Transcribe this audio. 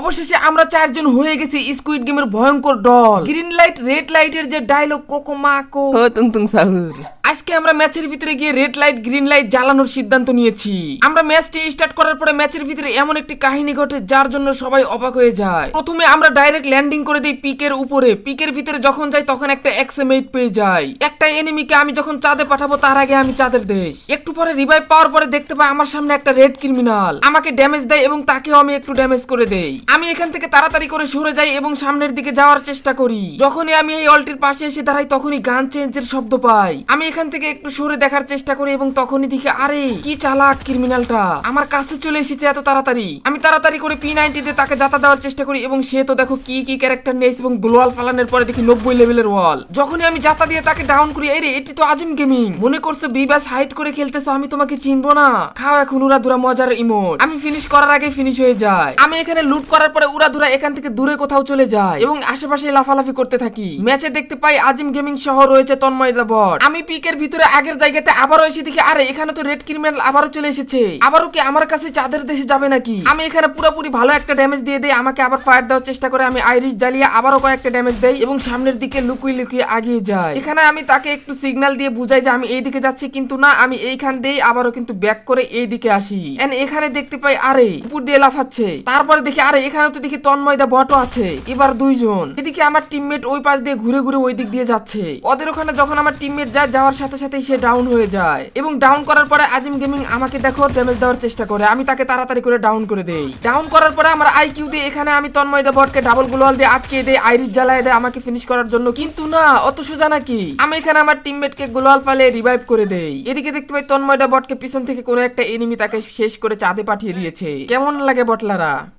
অবশেষে আমরা চারজন হয়ে গেছি স্কুইড গেমের ভয়ঙ্কর দল গ্রিন লাইট রেড লাইটের যে ডায়লগ কোকো মাকো তুং তুং সাহুর। আজকে আমরা ম্যাচের ভিতরে গিয়ে রেড লাইট গ্রিন লাইট জ্বালানোর সিদ্ধান্ত নিয়েছি। আমরা ম্যাচটি স্টার্ট করার পরে ম্যাচের ভিতরে এমন একটি কাহিনী ঘটে যার জন্য সবাই অবাক হয়ে যায়। প্রথমে আমরা ডাইরেক্ট ল্যান্ডিং করে দিই পিকের উপরে। পিকের ভিতরে যখন যাই তখন একটা এক্সএমএইট পেয়ে যাই। একটা এনিমিকে আমি যখন চাঁদে পাঠাবো, তার আগে আমি চাঁদের দেশ। একটু পরে রিভাইভ পাওয়ার পরে দেখতে পাই আমার সামনে একটা রেড ক্রিমিনাল আমাকে ড্যামেজ দেয় এবং তাকেও আমি একটু ড্যামেজ করে দেই। আমি এখান থেকে তাড়াতাড়ি করে সরে যাই এবং সামনের দিকে যাওয়ার চেষ্টা করি। যখনই আমি এই অলটির পাশে এসে দাঁড়াই, তখনই গান চেঞ্জের শব্দ পাই। আমি এখান থেকে একটু সরে দেখার চেষ্টা করি এবং তখনই দেখি, আরে, কি চালাক ক্রিমিনালটা আমার কাছে চলে এসেছে এত তাড়াতাড়ি। আমি তাড়াতাড়ি করে পি নাইনটিতে তাকে যাতা দেওয়ার চেষ্টা করি এবং সে তো দেখো কি কি ক্যারেক্টার নিয়েছে এবং গ্লোয়াল ফালানোর পরে দেখি নব্বই লেভেলের ওয়াল যখনই আমি যাতা দিয়ে তাকে ডাউন করি এই রে, এটি তো আজিম গেমিং। মনে করছ বিবাস হাইট করে খেলতেছো, আমি তোমাকে চিনবো না? খাও এখন মজার ইমোট আমি ফিনিশ করার আগে ফিনিশ হয়ে যায়। আমি এখানে লুট করার পরে এখান থেকে দূরে কোথাও চলে যায় এবং আশেপাশে লাফালাফি করতে থাকি। ম্যাচে দেখতে পাই আজিম গেমিং সহ রয়েছে তন্ময় বট আমি পিকের ভিতরে আগের জায়গাতে আবারও এসে দেখি, আরে, এখানে তো রেড ক্রিমিনাল আবারও চলে এসেছে। আবারও কি আমার কাছে চাঁদের দেশে যাবে নাকি? আমি এখানে পুরোপুরি ভালো একটা ড্যামেজ দিয়ে দেই, আমাকে আবার ফায়ার দেওয়ার চেষ্টা করে। আমি আইরিশ জ্বালিয়ে আবারও কয়েকটা ড্যামেজ দেই এবং সামনের দিকে লুকুই লুকিয়ে আগিয়ে যাই। এখানে আমি তাকে একটু সিগন্যাল দিয়ে বুঝাই যে আমি এই দিকে যাচ্ছি, কিন্তু না, আমি এইখান দিয়েই আবারও কিন্তু ব্যাক করে এই দিকে আসি এখানে দেখতে পাই, আরে, উপর দিয়ে লাফাচ্ছে। তারপরে দেখি, আরে এখানে তো দেখি তন্ময়দা বটও আছে। এবার দুইজন। এদিকে আমার টিমমেট ওই পাশ দিয়ে ঘুরে ঘুরে ওই দিক দিয়ে যাচ্ছে। ওদের ওখানে যখন আমার টিমমেট যায়, যাওয়ার সাথে সাথে সে ডাউন হয়ে যায়। এবং ডাউন করার পরে আজিম গেমিং আমাকে দেখো ড্যামেজ দেওয়ার চেষ্টা করে। আমি তাকে তাড়াতাড়ি করে ডাউন করে দেই। ডাউন করার পরে আমার আইকিউ দিয়ে এখানে আমি তন্ময়দা বটকে ডাবল গ্লোয়াল দিয়ে আটকে দেই আইরিশ জ্বালায় দেয় আমাকে ফিনিশ করার জন্য। কিন্তু না, অত সোজা নাকি? আমি এখানে আমার টিমমেটকে গোলাল ফালে রিভাইভ করে দেয়। এদিকে দেখতে পাই তন্ময়টা বটকে পিছন থেকে কোনো একটা এনিমি তাকে শেষ করে চাঁদে পাঠিয়ে দিয়েছে। কেমন লাগে বটলারা